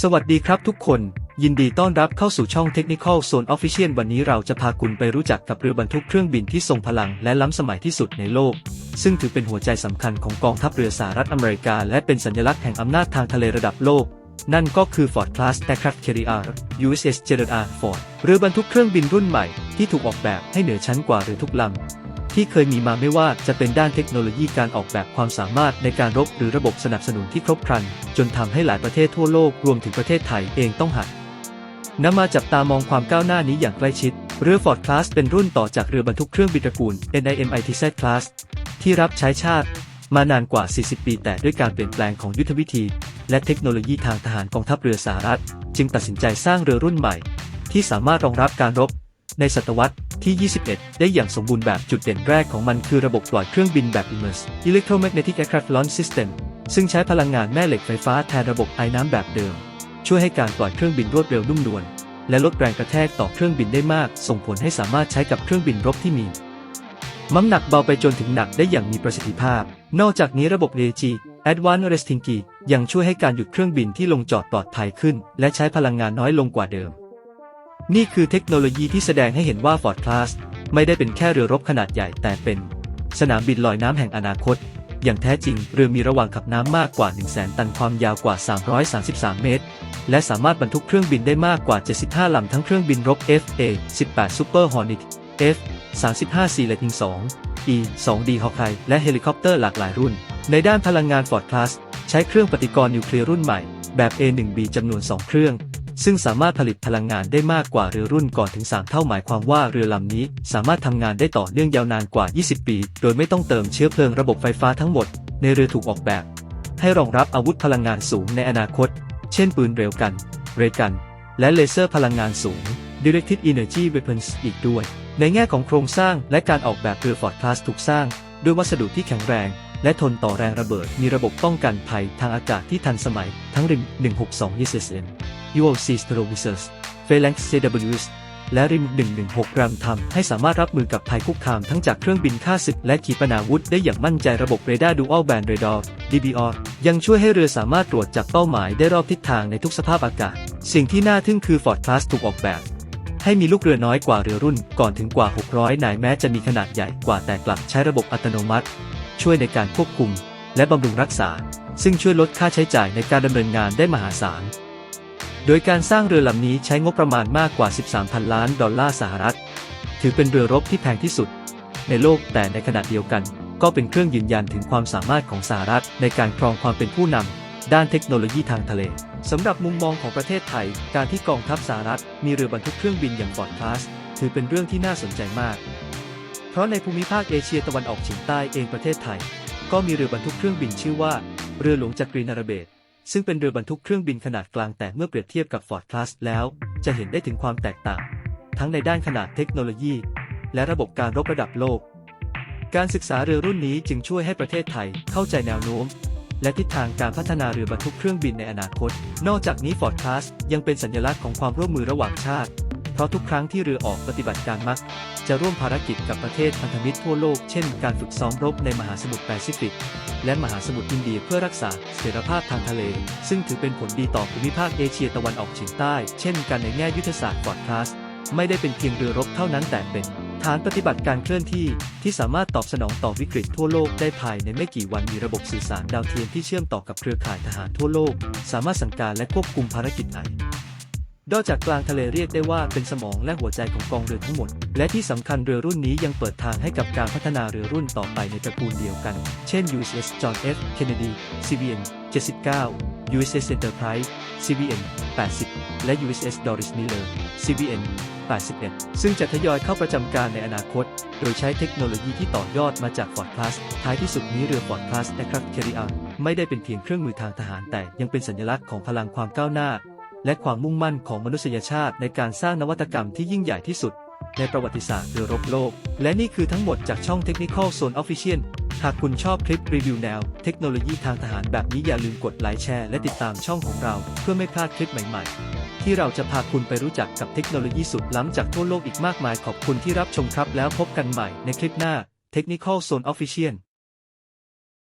สวัสดีครับทุกคน ยินดีต้อนรับเข้าสู่ช่อง Technical Zone Official วันนี้เราจะพาคุณไปรู้จักกับเรือบรรทุกเครื่องบินที่ทรงพลังและล้ำสมัยที่สุดในโลก ซึ่งถือเป็นหัวใจสำคัญของกองทัพเรือสหรัฐอเมริกา และเป็นสัญลักษณ์แห่งอำนาจทางทะเลระดับโลก นั่นก็คือ Ford Class Aircraft Carrier USS Gerald R. Ford เรือบรรทุกเครื่องบินรุ่นใหม่ที่ถูกออกแบบให้เหนือชั้นกว่าเรือทุกลำ ที่เคยมีมาไม่ว่าจะเป็นด้านเทคโนโลยีการออกแบบความสามารถในการรบหรือระบบสนับสนุนที่ครบครัน จนทำให้หลายประเทศทั่วโลกรวมถึงประเทศไทยเองต้องหันนำมาจับตามองความก้าวหน้านี้อย่างใกล้ชิด เรือ Ford Class เป็นรุ่นต่อจากเรือบรรทุกเครื่องบินตระกูล NIMITZ Class ที่รับใช้ชาติ มานานกว่า 40 ปีแต่ด้วยการเปลี่ยนแปลงของยุทธวิธี และเทคโนโลยีทางทหารกองทัพเรือสหรัฐ จึงตัดสินใจสร้างเรือรุ่นใหม่ ที่สามารถรองรับการรบ ในศตวรรษ ที่ 21 ได้อย่างสมบูรณ์แบบจุดเด่นแรกของมันคือระบบปล่อยเครื่องบินแบบ Immerse Electromagnetic Aircraft Launch System ซึ่งใช้พลังงานแม่เหล็กไฟฟ้าแทนระบบไอ้น้ำแบบเดิม ช่วยให้การปล่อยเครื่องบินรวดเร็วนุ่มนวลและลดแรงกระแทกต่อเครื่องบินได้มาก ส่งผลให้สามารถใช้กับเครื่องบินรบที่มีน้ำหนักเบาไปจนถึงหนักได้อย่างมีประสิทธิภาพ นอกจากนี้ระบบ AG Advanced Resting Key ยังช่วยให้การหยุดเครื่องบินที่ลงจอดปลอดภัยขึ้น และใช้พลังงานน้อยลงกว่าเดิม นี่คือเทคโนโลยีที่แสดงให้เห็นว่า Ford Class ไม่ได้เป็นแค่เรือรบขนาดใหญ่แต่เป็น สนามบินลอยน้ำแห่งอนาคต อย่างแท้จริงเรือมีระหว่างขับน้ำมากกว่า 1 0 0 0 0แตันความยาวกว่า 333 เมตร และสามารถบรรทุกเครื่องบินได้มากกว่า 75 ลำทั้งเครื่องบินรบ FA-18 Super Hornet F-35 C และทิง2 E 2D Hawkeye และเฮลิคอปเตอร์หลากหลายรุ่น ในด้านพลังงาน Ford Class ใช้เครื่องปฏิกรณ์นิวเคลียร์รุ่นใหม่ แบบ A1B จำนวน 2 เครื่อง ซึ่งสามารถผลิตพลังงานได้มากกว่าเรือรุ่นก่อนถึง 3 เท่าหมายความว่าเรือลำนี้สามารถทำงานได้ต่อเนื่องยาวนานกว่า 20 ปี โดยไม่ต้องเติมเชื้อเพลิงระบบไฟฟ้าทั้งหมด ในเรือถูกออกแบบ ให้รองรับอาวุธพลังงานสูงในอนาคต เช่นปืนเร็วกัน เรกัน และเลเซอร์พลังงานสูง Directed Energy Weapons อีกด้วย ในแง่ของโครงสร้างและการออกแบบเรือ Ford Class ถูกสร้าง ด้วยวัสดุที่แข็งแรง และทนต่อแรงระเบิด มีระบบป้องกันภัยทางอากาศที่ทันสมัยทั้งริม162 USSN UOC Strovicers Phalanx CWS และริม 116 รัมทำให้สามารถรับมือกับภัยคุกคามทั้งจากเครื่องบินฆ่าศึกและขีปนาวุธได้อย่างมั่นใจระบบเรดาร์ Dual Band Radar DBR ยังช่วยให้เรือสามารถตรวจจับเป้าหมายได้รอบทิศทางในทุกสภาพอากาศ สิ่งที่น่าทึ่งคือ Ford Class ถูกออกแบบ ให้มีลูกเรือน้อยกว่าเรือรุ่นก่อนถึงกว่า 600 นายแม้จะมีขนาดใหญ่กว่าแต่กลับใช้ระบบอัตโนมัติ ช่วยในการควบคุม และบำรุงรักษา ซึ่งช่วยลดค่าใช้จ่ายในการดำเนินงานได้มหาศาล โดยการสร้างเรือลำนี้ใช้งบประมาณมากกว่า 13พันล้านดอลลาร์สหรัฐ ถือเป็นเรือรบที่แพงที่สุด ในโลกแต่ในขณะเดียวกัน ก็เป็นเครื่องยืนยันถึงความสามารถของสหรัฐในการครองความเป็นผู้นำด้านเทคโนโลยีทางทะเลสำหรับมุมมองของประเทศไทย การที่กองทัพสหรัฐมีเรือบรรทุกเครื่องบินอย่าง Ford Class ถือเป็นเรื่องที่น่าสนใจมาก เพราะในภูมิภาคเอเชียตะวันออกเฉียงใต้เองประเทศไทย ก็มีเรือบรรทุกเครื่องบินชื่อว่า เรือหลวงจักรีนารเบศ ซึ่งเป็นเรือบรรทุกเครื่องบินขนาดกลางแต่เมื่อเปรียบเทียบกับ Ford Class แล้ว จะเห็นได้ถึงความแตกต่าง ทั้งในด้านขนาดเทคโนโลยี และระบบการรบระดับโลก การศึกษาเรือรุ่นนี้จึงช่วยให้ประเทศไทยเข้าใจแนวโน้ม และทิศทางการพัฒนาเรือบรรทุกเครื่องบินในอนาคต นอกจากนี้ Ford Class ยังเป็นสัญลักษณ์ของความร่วมมือระหว่างชาติ ราะทุกครั้งที่เรือออกปฏิบัติการมัก จะร่วมภารกิจกับประเทศพันธมิตรทั่วโลก เช่นการฝึกซ้อมรบในมหาสมุทรแปซิฟิก และมหาสมุทรอินเดียเพื่อรักษาเสถียรภาพทางทะเล ซึ่งถือเป็นผลดีต่อภูมิภาคเอเชียตะวันออกเฉียงใต้ เช่นกันในแง่ยุทธศาสตร์ Ford Class ไม่ได้เป็นเพียงเรือรบเท่านั้นแต่เป็นฐานปฏิบัติการเคลื่อนที่ที่สามารถตอบสนองต่อวิกฤตทั่วโลกได้ภายในไม่กี่วันมีระบบสื่อสารดาวเทียมที่เชื่อมต่อกับเครือข่ายทหารทั่วโลก สามารถสั่งการและควบคุมภารกิจไหน นอกจากกลางทะเลเรียกได้ว่าเป็นสมองและหัวใจของกองเรือทั้งหมด และที่สำคัญเรือรุ่นนี้ยังเปิดทางให้กับการพัฒนาเรือรุ่นต่อไปในตระกูลเดียวกัน เช่น USS John F Kennedy CVN 79 USS Enterprise CVN 80 และ USS Doris Miller CVN 81 ซึ่งจะทยอยเข้าประจำการในอนาคต โดยใช้เทคโนโลยีที่ต่อยอดมาจาก Ford Class ท้ายที่สุดนี้เรือ Ford Class Aircraft Carrier ไม่ได้เป็นเพียงเครื่องมือทางทหารแต่ยังเป็นสัญลักษณ์ของพลังความก้าวหน้า และความมุ่งมั่นของมนุษยชาติในการสร้างนวัตกรรมที่ยิ่งใหญ่ที่สุด ในประวัติศาสตร์เรือรบโลก และนี่คือทั้งหมดจากช่อง Technical Zone Official หากคุณชอบคลิปรีวิวแนว เทคโนโลยีทางทหารแบบนี้อย่าลืมกดไลค์แชร์และติดตามช่องของเราเพื่อไม่พลาดคลิปใหม่ ๆ ที่เราจะพาคุณไปรู้จักกับเทคโนโลยีสุดล้ำจากทั่วโลกอีกมากมายขอบคุณที่รับชมครับแล้วพบกันใหม่ในคลิปหน้า Technical Zone Official